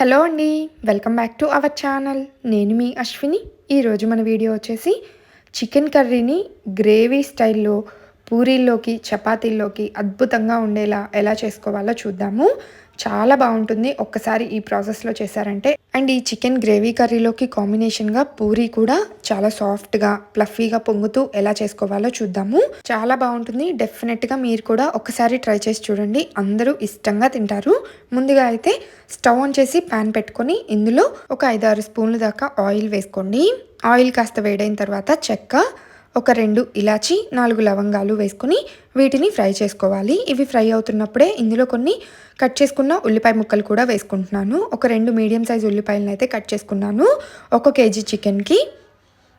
Hello అండి welcome back to our channel. నేను మీ అశ్విని. ఈరోజు మన వీడియో వచ్చేసి చికెన్ కర్రీని గ్రేవీ స్టైల్లో పూరీల్లోకి చపాతీల్లోకి అద్భుతంగా ఉండేలా ఎలా చేసుకోవాలో చూద్దాము. చాలా బాగుంటుంది. ఒక్కసారి ఈ ప్రాసెస్లో చేశారంటే అండ్ ఈ చికెన్ గ్రేవీ కర్రీలోకి కాంబినేషన్గా పూరి కూడా చాలా సాఫ్ట్గా ప్లఫీగా పొంగుతూ ఎలా చేసుకోవాలో చూద్దాము. చాలా బాగుంటుంది. డెఫినెట్గా మీరు కూడా ఒకసారి ట్రై చేసి చూడండి. అందరూ ఇష్టంగా తింటారు. ముందుగా అయితే స్టవ్ ఆన్ చేసి ప్యాన్ పెట్టుకొని ఇందులో ఒక ఐదు ఆరు స్పూన్లు దాకా ఆయిల్ వేసుకోండి. ఆయిల్ కాస్త వేడైన తర్వాత చెక్క ఒక రెండు ఇలాచి నాలుగు లవంగాలు వేసుకుని వీటిని ఫ్రై చేసుకోవాలి. ఇవి ఫ్రై అవుతున్నప్పుడే ఇందులో కొన్ని కట్ చేసుకున్న ఉల్లిపాయ ముక్కలు కూడా వేసుకుంటున్నాను. ఒక రెండు మీడియం సైజ్ ఉల్లిపాయలను అయితే కట్ చేసుకున్నాను. ఒక కేజీ చికెన్కి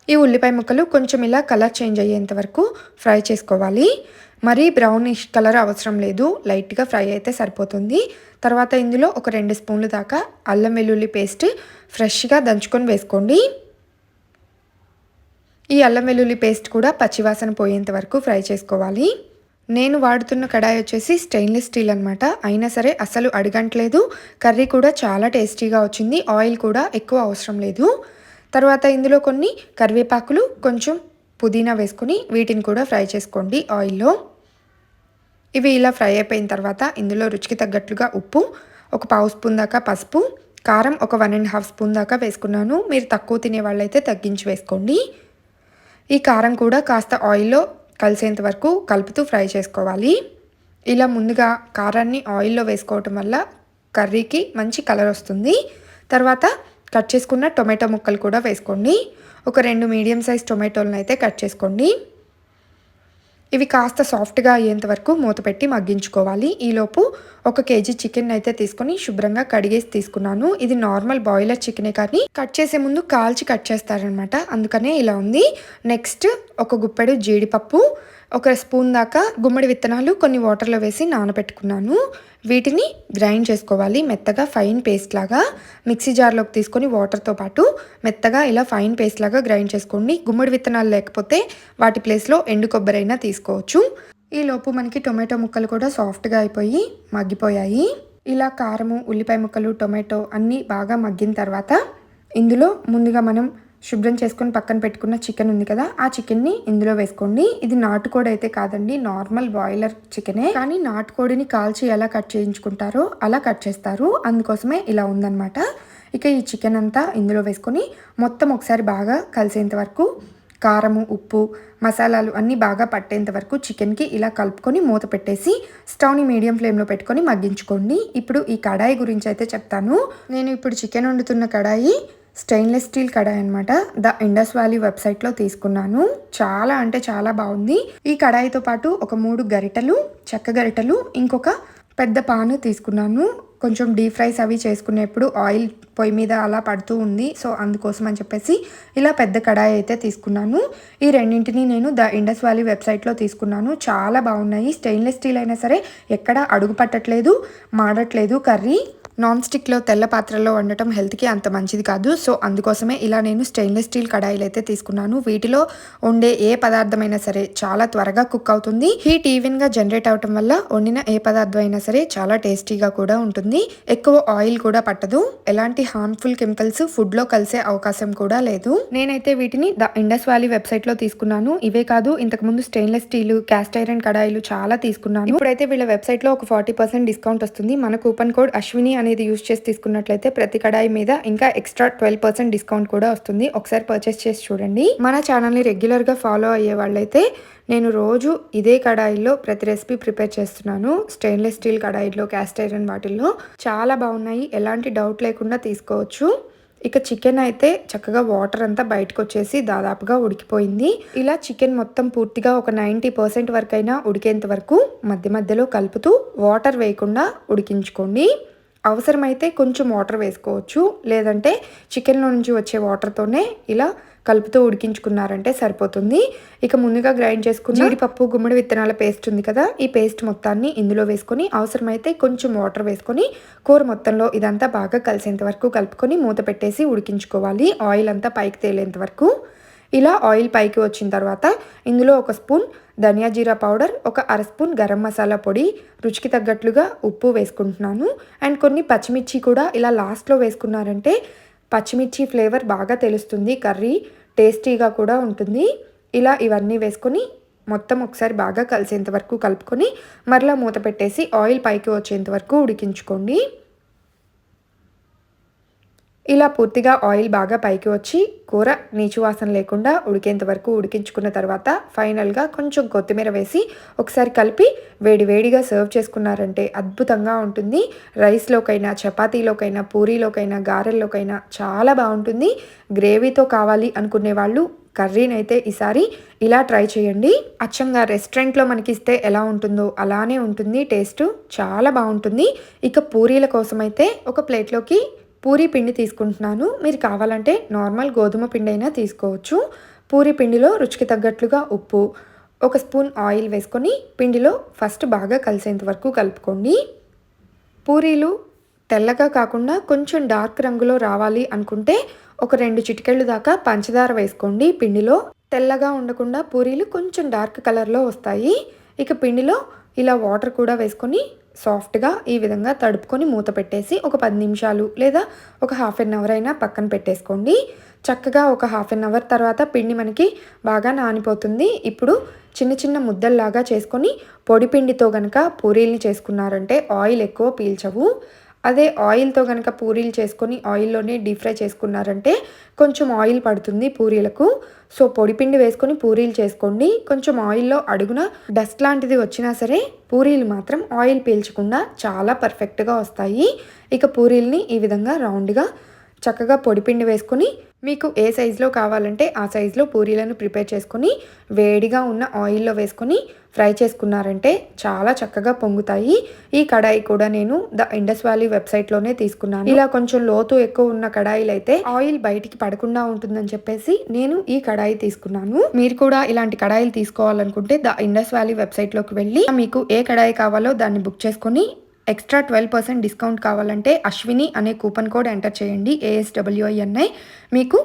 ఈ ఉల్లిపాయ ముక్కలు కొంచెం ఇలా కలర్ చేంజ్ అయ్యేంత వరకు ఫ్రై చేసుకోవాలి. మరీ బ్రౌనిష్ కలర్ అవసరం లేదు. లైట్గా ఫ్రై అయితే సరిపోతుంది. తర్వాత ఇందులో ఒక రెండు స్పూన్లు దాకా అల్లం వెల్లుల్లి పేస్ట్ ఫ్రెష్గా దంచుకొని వేసుకోండి. ఈ అల్లం వెల్లుల్లి పేస్ట్ కూడా పచ్చివాసన పోయేంత వరకు ఫ్రై చేసుకోవాలి. నేను వాడుతున్న కడాయి వచ్చేసి స్టెయిన్లెస్ స్టీల్ అనమాట అయినా సరే అసలు అడగట్లేదు. కర్రీ కూడా చాలా టేస్టీగా వచ్చింది. ఆయిల్ కూడా ఎక్కువ అవసరం లేదు. తర్వాత ఇందులో కొన్ని కరివేపాకులు కొంచెం పుదీనా వేసుకుని వీటిని కూడా ఫ్రై చేసుకోండి ఆయిల్లో. ఇవి ఇలా ఫ్రై అయిపోయిన తర్వాత ఇందులో రుచికి తగ్గట్లుగా ఉప్పు ఒక పావు స్పూన్ దాకా పసుపు కారం ఒక వన్ అండ్ హాఫ్ స్పూన్ దాకా వేసుకున్నాను. మీరు తక్కువ తినే వాళ్ళైతే తగ్గించి వేసుకోండి. ఈ కారం కూడా కాస్త ఆయిల్లో కలిసేంత వరకు కలుపుతూ ఫ్రై చేసుకోవాలి. ఇలా ముందుగా కారాన్ని ఆయిల్లో వేసుకోవటం వల్ల కర్రీకి మంచి కలర్ వస్తుంది. తర్వాత కట్ చేసుకున్న టొమాటో ముక్కలు కూడా వేసుకోండి. ఒక రెండు మీడియం సైజ్ టొమాటోలను అయితే కట్ చేసుకోండి. ఇవి కాస్త సాఫ్ట్గా అయ్యేంత వరకు మూత పెట్టి మగ్గించుకోవాలి. ఈలోపు ఒక కేజీ చికెన్ అయితే తీసుకొని శుభ్రంగా కడిగేసి తీసుకున్నాను. ఇది నార్మల్ బాయిలర్ చికెనే కానీ కట్ చేసే ముందు కాల్చి కట్ చేస్తారనమాట అందుకనే ఇలా ఉంది. నెక్స్ట్ ఒక గుప్పెడు జీడిపప్పు ఒక స్పూన్ దాకా గుమ్మడి విత్తనాలు కొన్ని వాటర్లో వేసి నానబెట్టుకున్నాను. వీటిని గ్రైండ్ చేసుకోవాలి. మెత్తగా ఫైన్ పేస్ట్ లాగా మిక్సీ జార్లోకి తీసుకొని వాటర్తో పాటు మెత్తగా ఇలా ఫైన్ పేస్ట్ లాగా గ్రైండ్ చేసుకోండి. గుమ్మడి విత్తనాలు లేకపోతే వాటి ప్లేస్లో ఎండు కొబ్బరి అయినా తీసుకోవచ్చు. ఈలోపు మనకి టొమాటో ముక్కలు కూడా సాఫ్ట్గా అయిపోయి మగ్గిపోయాయి. ఇలా కారము ఉల్లిపాయ ముక్కలు టొమాటో అన్నీ బాగా మగ్గిన తర్వాత ఇందులో ముందుగా మనం శుభ్రం చేసుకొని పక్కన పెట్టుకున్న చికెన్ ఉంది కదా ఆ చికెన్ని ఇందులో వేసుకోండి. ఇది నాటుకోడి అయితే కాదండి నార్మల్ బాయిలర్ చికెనే. కానీ నాటుకోడిని కాల్చి ఎలా కట్ చేయించుకుంటారో అలా కట్ చేస్తారు. అందుకోసమే ఇలా ఉందన్నమాట. ఇక ఈ చికెన్ అంతా ఇందులో వేసుకొని మొత్తం ఒకసారి బాగా కలిసేంత వరకు కారము ఉప్పు మసాలాలు అన్నీ బాగా పట్టేంత వరకు చికెన్కి ఇలా కలుపుకొని మూత పెట్టేసి స్టవ్ని మీడియం ఫ్లేమ్లో పెట్టుకొని మగ్గించుకోండి. ఇప్పుడు ఈ కడాయి గురించి అయితే చెప్తాను. నేను ఇప్పుడు చికెన్ వండుతున్న కడాయి స్టెయిన్లెస్ స్టీల్ కడాయి అనమాట ద ఇండస్ వ్యాలీ వెబ్సైట్లో తీసుకున్నాను. చాలా అంటే చాలా బాగుంది. ఈ కడాయితో పాటు ఒక మూడు గరిటలు చెక్క గరిటలు ఇంకొక పెద్ద పాను తీసుకున్నాను. కొంచెం డీప్ ఫ్రైస్ అవి చేసుకునేప్పుడు ఆయిల్ పొయ్యి మీద అలా పడుతూ ఉంది. సో అందుకోసం అని చెప్పేసి ఇలా పెద్ద కడాయి అయితే తీసుకున్నాను. ఈ రెండింటిని నేను ద ఇండస్ వ్యాలీ వెబ్సైట్లో తీసుకున్నాను. చాలా బాగున్నాయి. స్టెయిన్లెస్ స్టీల్ అయినా సరే ఎక్కడ అడుగు పట్టట్లేదు మాడట్లేదు కర్రీ. నాన్ స్టిక్లో తెల్ల పాత్రలో వండటం హెల్త్కి అంత మంచిది కాదు. సో అందుకోసమే ఇలా నేను స్టెయిన్లెస్ స్టీల్ కడాయిలు అయితే తీసుకున్నాను. వీటిలో వండే ఏ పదార్థమైనా సరే చాలా త్వరగా కుక్ అవుతుంది. హీట్ ఈవెన్గా జనరేట్ అవటం వల్ల వండిన ఏ పదార్థం అయినా సరే చాలా టేస్టీగా కూడా ఉంటుంది. ఎక్కువ ఆయిల్ కూడా పట్టదు. ఎలాంటి హార్మ్ఫుల్ కెమికల్స్ ఫుడ్లో కలిసే అవకాశం కూడా లేదు. నేనైతే వీటిని ద ఇండస్ వ్యాలీ వెబ్సైట్లో తీసుకున్నాను. ఇవే కాదు ఇంతకుముందు స్టెయిన్లెస్ స్టీల్ క్యాస్ట్ ఐరన్ కడాయిలు చాలా తీసుకున్నాను. ఇప్పుడైతే వీళ్ళ వెబ్సైట్లో ఒక ఫార్టీ పర్సెంట్ డిస్కౌంట్ వస్తుంది. మన కూపన్ కోడ్ అశ్విని అనేది యూస్ చేసి తీసుకున్నట్లయితే ప్రతి కడాయి మీద ఇంకా ఎక్స్ట్రా ట్వెల్వ్ పర్సెంట్ డిస్కౌంట్ కూడా వస్తుంది. ఒకసారి పర్చేస్ చేసి చూడండి. మన ఛానల్ని రెగ్యులర్గా ఫాలో అయ్యే వాళ్ళైతే నేను రోజు ఇదే కడాయిలో ప్రతి రెసిపీ ప్రిపేర్ చేస్తున్నాను. స్టెయిన్లెస్ స్టీల్ కడాయిలో క్యాస్ట్ ఐరన్ వాటిల్లో. చాలా బాగున్నాయి. ఎలాంటి డౌట్ లేకుండా తీసుకోవచ్చు. ఇక చికెన్ అయితే చక్కగా వాటర్ అంతా బయటకు వచ్చేసి దాదాపుగా ఉడికిపోయింది. ఇలా చికెన్ మొత్తం పూర్తిగా ఒక నైంటీ పర్సెంట్ వరకు అయినా ఉడికేంత వరకు మధ్య మధ్యలో కలుపుతూ వాటర్ వేయకుండా ఉడికించుకోండి. అవసరమైతే కొంచెం వాటర్ వేసుకోవచ్చు. లేదంటే చికెన్లో నుంచి వచ్చే వాటర్తోనే ఇలా కలుపుతూ ఉడికించుకున్నారంటే సరిపోతుంది. ఇక ముందుగా గ్రైండ్ చేసుకుని జీడిపప్పు గుమ్మడి విత్తనాల పేస్ట్ ఉంది కదా ఈ పేస్ట్ మొత్తాన్ని ఇందులో వేసుకొని అవసరమైతే కొంచెం వాటర్ వేసుకొని కూర మొత్తంలో ఇదంతా బాగా కలిసేంత వరకు కలుపుకొని మూత పెట్టేసి ఉడికించుకోవాలి. ఆయిల్ అంతా పైకి తేలేంత వరకు. ఇలా ఆయిల్ పైకి వచ్చిన తర్వాత ఇందులో ఒక స్పూన్ ధనియా జీరా పౌడర్ ఒక అర స్పూన్ గరం మసాలా పొడి రుచికి తగ్గట్లుగా ఉప్పు వేసుకుంటున్నాను. అండ్ కొన్ని పచ్చిమిర్చి కూడా ఇలా లాస్ట్లో వేసుకున్నారంటే పచ్చిమిర్చి ఫ్లేవర్ బాగా తెలుస్తుంది కర్రీ టేస్టీగా కూడా ఉంటుంది. ఇలా ఇవన్నీ వేసుకొని మొత్తం ఒకసారి బాగా కలిసేంత వరకు కలుపుకొని మరలా మూత పెట్టేసి ఆయిల్ పైకి వచ్చేంత వరకు ఉడికించుకోండి. ఇలా పూర్తిగా ఆయిల్ బాగా పైకి వచ్చి కూర నీచు వాసన లేకుండా ఉడికేంత వరకు ఉడికించుకున్న తర్వాత ఫైనల్గా కొంచెం కొత్తిమీర వేసి ఒకసారి కలిపి వేడి వేడిగా సర్వ్ చేసుకున్నారంటే అద్భుతంగా ఉంటుంది. రైస్లోకైనా చపాతీలోకైనా పూరీలోకైనా గారెల్లోకైనా చాలా బాగుంటుంది. గ్రేవీతో కావాలి అనుకునే వాళ్ళు కర్రీనైతే ఈసారి ఇలా ట్రై చేయండి. అచ్చంగా రెస్టారెంట్లో మనకి ఇస్తే ఎలా ఉంటుందో అలానే ఉంటుంది. టేస్ట్ చాలా బాగుంటుంది. ఇక పూరీల కోసం అయితే ఒక ప్లేట్లోకి పూరీ పిండి తీసుకుంటున్నాను. మీరు కావాలంటే నార్మల్ గోధుమ పిండి అయినా తీసుకోవచ్చు. పూరీ పిండిలో రుచికి తగ్గట్లుగా ఉప్పు ఒక స్పూన్ ఆయిల్ వేసుకొని పిండిలో ఫస్ట్ బాగా కలిసేంత వరకు కలుపుకోండి. పూరీలు తెల్లగా కాకుండా కొంచెం డార్క్ రంగులో రావాలి అనుకుంటే ఒక రెండు చిటికెళ్ళు దాకా పంచదార వేసుకోండి పిండిలో. తెల్లగా ఉండకుండా పూరీలు కొంచెం డార్క్ కలర్లో వస్తాయి. ఇక పిండిలో ఇలా వాటర్ కూడా వేసుకొని సాఫ్ట్గా ఈ విధంగా తడుపుకొని మూత పెట్టేసి ఒక పది నిమిషాలు లేదా ఒక హాఫ్ అన్ అవర్ అయినా పక్కన పెట్టేసుకోండి. చక్కగా ఒక హాఫ్ అన్ అవర్ తర్వాత పిండి మనకి బాగా నానిపోతుంది. ఇప్పుడు చిన్న చిన్న ముద్దల్లాగా చేసుకొని పొడి పిండితో కనుక పూరీల్ని చేసుకున్నారంటే ఆయిల్ ఎక్కువ పీల్చవు. అదే ఆయిల్తో కనుక పూరీలు చేసుకొని ఆయిల్లోనే డీప్ ఫ్రై చేసుకున్నారంటే కొంచెం ఆయిల్ పడుతుంది పూరీలకు. సో పొడిపిండి వేసుకొని పూరీలు చేసుకోండి. కొంచెం ఆయిల్లో అడుగున డస్ట్ లాంటిది వచ్చినా సరే పూరీలు మాత్రం ఆయిల్ పీల్చకుండా చాలా పర్ఫెక్ట్గా వస్తాయి. ఇక పూరీల్ని ఈ విధంగా రౌండ్గా చక్కగా పొడిపిండి వేసుకుని మీకు ఏ సైజులో కావాలంటే ఆ సైజులో పూరీలను ప్రిపేర్ చేసుకొని వేడిగా ఉన్న ఆయిల్లో వేసుకొని ఫ్రై చేసుకున్నారంటే చాలా చక్కగా పొంగుతాయి. ఈ కడాయి కూడా నేను ద ఇండస్ వ్యాలీ వెబ్సైట్లోనే తీసుకున్నాను. ఇలా కొంచెం లోతు ఎక్కువ ఉన్న కడాయిలు అయితే ఆయిల్ బయటికి పడకుండా ఉంటుందని చెప్పేసి నేను ఈ కడాయి తీసుకున్నాను. మీరు కూడా ఇలాంటి కడాయిలు తీసుకోవాలనుకుంటే ద ఇండస్ వ్యాలీ వెబ్సైట్లోకి వెళ్ళి మీకు ఏ కడాయి కావాలో దాన్ని బుక్ చేసుకొని ఎక్స్ట్రా ట్వెల్వ్ పర్సెంట్ డిస్కౌంట్ కావాలంటే అశ్విని అనే కూపన్ కోడ్ ఎంటర్ చేయండి ఏఎస్డబ్ల్యూఐఎన్ఐ మీకు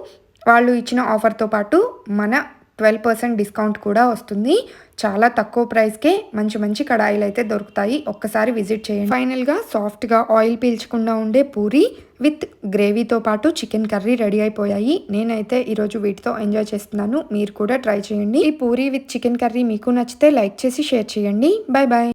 వాళ్ళు ఇచ్చిన ఆఫర్తో పాటు మన ట్వెల్వ్ పర్సెంట్ డిస్కౌంట్ కూడా వస్తుంది. చాలా తక్కువ ప్రైస్కే మంచి మంచి కడాయిలు అయితే దొరుకుతాయి. ఒక్కసారి విజిట్ చేయండి. ఫైనల్గా సాఫ్ట్గా ఆయిల్ పీల్చకుండా ఉండే పూరి విత్ గ్రేవీతో పాటు చికెన్ కర్రీ రెడీ అయిపోయాయి. నేనైతే ఈరోజు వీటితో ఎంజాయ్ చేస్తున్నాను. మీరు కూడా ట్రై చేయండి. ఈ పూరి విత్ చికెన్ కర్రీ మీకు నచ్చితే లైక్ చేసి షేర్ చేయండి. Bye bye